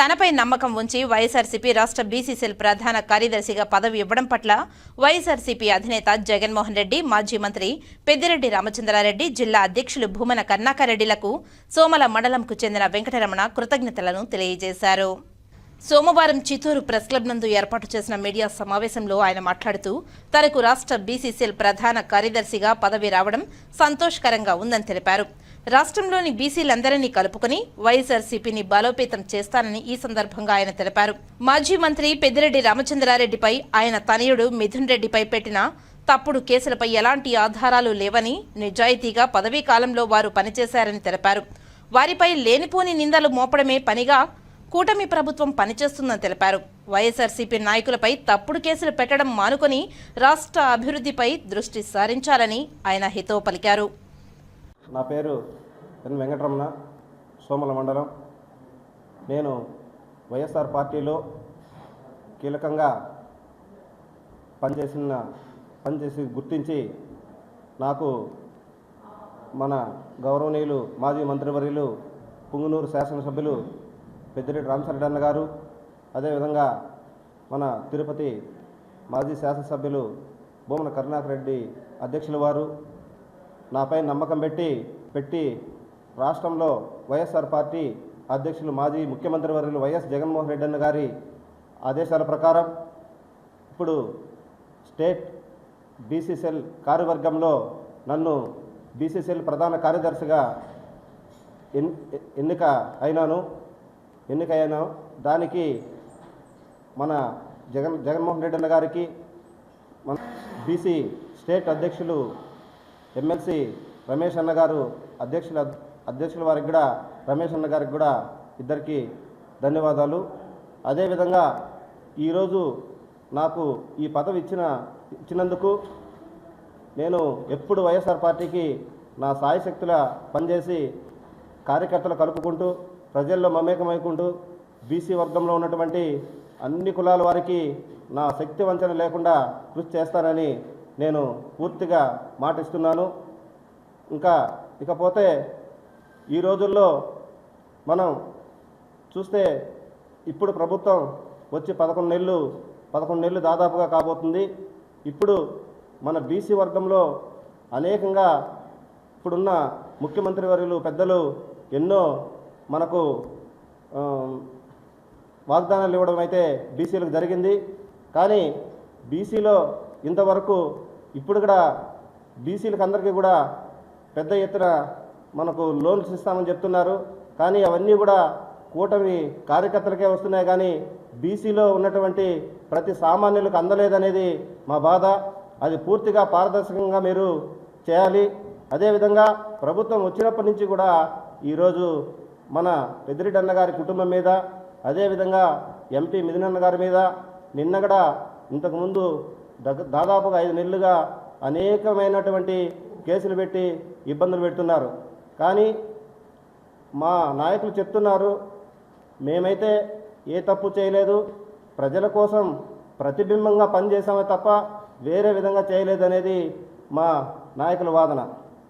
తనపై నమ్మకం ఉంచి వైఎస్ఆర్సీపీ రాష్ట్ర బీసీసీఎల్ ప్రధాన కార్యదర్శిగా పదవి ఇవ్వడం పట్ల వైఎస్ఆర్సీపీ అధినేత జగన్మోహన్ రెడ్డి మాజీ మంత్రి పెద్దిరెడ్డి రామచంద్రారెడ్డి జిల్లా అధ్యక్షులు భూమన కర్ణాకరెడ్డిలకు సోమల మండలంకు చెందిన వెంకటరమణ కృతజ్ఞతలను తెలియజేశారు. సోమవారం చిత్తూరు ప్రెస్ క్లబ్ నందు ఏర్పాటు చేసిన మీడియా సమావేశంలో ఆయన మాట్లాడుతూ తనకు రాష్ట్ర బీసీసీఎల్ ప్రధాన కార్యదర్శిగా పదవి రావడం సంతోషకరంగా ఉందని తెలిపారు. రాష్ట్రంలోని బీసీలందరినీ కలుపుకుని వైఎస్ఆర్సీపీని బలోపేతం చేస్తానని ఈ సందర్భంగా ఆయన తెలిపారు. మాజీ మంత్రి పెద్దిరెడ్డి రామచంద్రారెడ్డిపై ఆయన తనయుడు మిథున్ రెడ్డిపై పెట్టిన తప్పుడు కేసులపై ఎలాంటి ఆధారాలు లేవని నిజాయితీగా పదవీ కాలంలో వారు పనిచేశారని తెలిపారు. వారిపై లేనిపోని నిందలు మోపడమే పనిగా కూటమి ప్రభుత్వం పనిచేస్తుందని తెలిపారు. వైఎస్ఆర్సీపీ నాయకులపై తప్పుడు కేసులు పెట్టడం మానుకొని రాష్ట్ర అభివృద్ధిపై దృష్టి సారించాలని ఆయన హితవు పలికారు. నా పేరు ఎన్ వెంకటరమణ సోమల మండలం. నేను వైఎస్ఆర్ పార్టీలో కీలకంగా పనిచేసిన పనిచేసి గుర్తించి నాకు మన గౌరవనీయులు మాజీ మంత్రివర్యులు పుంగునూరు శాసనసభ్యులు పెద్దిరెడ్డి రామచంద్ర అన్న గారు అదేవిధంగా మన తిరుపతి మాజీ శాసనసభ్యులు భూమన కరుణాకర్ రెడ్డి అధ్యక్షుల వారు నాపై నమ్మకం పెట్టి పెట్టి రాష్ట్రంలో వైఎస్ఆర్ పార్టీ అధ్యక్షులు మాజీ ముఖ్యమంత్రి వర్యులు వైఎస్ జగన్మోహన్ రెడ్డి అన్న గారి ఆదేశాల ప్రకారం ఇప్పుడు స్టేట్ బీసీసీఎల్ కార్యవర్గంలో నన్ను బీసీసీఎల్ ప్రధాన కార్యదర్శిగా ఎన్నిక అయినాను ఎన్నిక అయినాను. దానికి మన జగన్ జగన్మోహన్ రెడ్డి అన్న గారికి మన బీసీ స్టేట్ అధ్యక్షులు ఎమ్మెల్సీ రమేష్ అన్న గారు అధ్యక్షుల అధ్యక్షుల వారికి కూడా రమేష్ అన్న గారికి కూడా ఇద్దరికి ధన్యవాదాలు. అదేవిధంగా ఈరోజు నాకు ఈ పదవి ఇచ్చిన ఇచ్చినందుకు నేను ఎప్పుడు వైఎస్ఆర్ పార్టీకి నా సాయశక్తుల పనిచేసి కార్యకర్తలు కలుపుకుంటూ ప్రజల్లో మమేకమైకుంటూ బీసీ వర్గంలో ఉన్నటువంటి అన్ని కులాల వారికి నా శక్తి వంచన లేకుండా కృషి చేస్తానని నేను పూర్తిగా మాటిస్తున్నాను. ఇంకా ఇకపోతే ఈ రోజుల్లో మనం చూస్తే ఇప్పుడు ప్రభుత్వం వచ్చి పదకొండు నెలలు పదకొండు నెలలు దాదాపుగా కాబోతుంది. ఇప్పుడు మన బీసీ వర్గంలో అనేకంగా ఇప్పుడున్న ముఖ్యమంత్రి వర్యులు పెద్దలు ఎన్నో మనకు వాగ్దానాలు ఇవ్వడం అయితే బీసీలకు జరిగింది. కానీ బీసీలో ఇంతవరకు ఇప్పుడు కూడా బీసీలకు అందరికీ కూడా పెద్ద ఎత్తున మనకు లోన్స్ ఇస్తామని చెప్తున్నారు. కానీ అవన్నీ కూడా కూటమి కార్యకర్తలకే వస్తున్నాయి. కానీ బీసీలో ఉన్నటువంటి ప్రతి సామాన్యులకు అందలేదనేది మా బాధ. అది పూర్తిగా పారదర్శకంగా మీరు చేయాలి. అదేవిధంగా ప్రభుత్వం వచ్చినప్పటి నుంచి కూడా ఈరోజు మన పెద్దిరెడ్డి గారి కుటుంబం మీద అదేవిధంగా ఎంపీ మిథునన్న గారి మీద నిన్న కూడా ఇంతకుముందు దాదాపుగా ఐదు నెలలుగా అనేకమైనటువంటి కేసులు పెట్టి ఇబ్బందులు పెడుతున్నారు. కానీ మా నాయకులు చెప్తున్నారు మేమైతే ఏ తప్పు చేయలేదు ప్రజల కోసం ప్రతిబింబంగా పనిచేసామే తప్ప వేరే విధంగా చేయలేదనేది మా నాయకుల వాదన.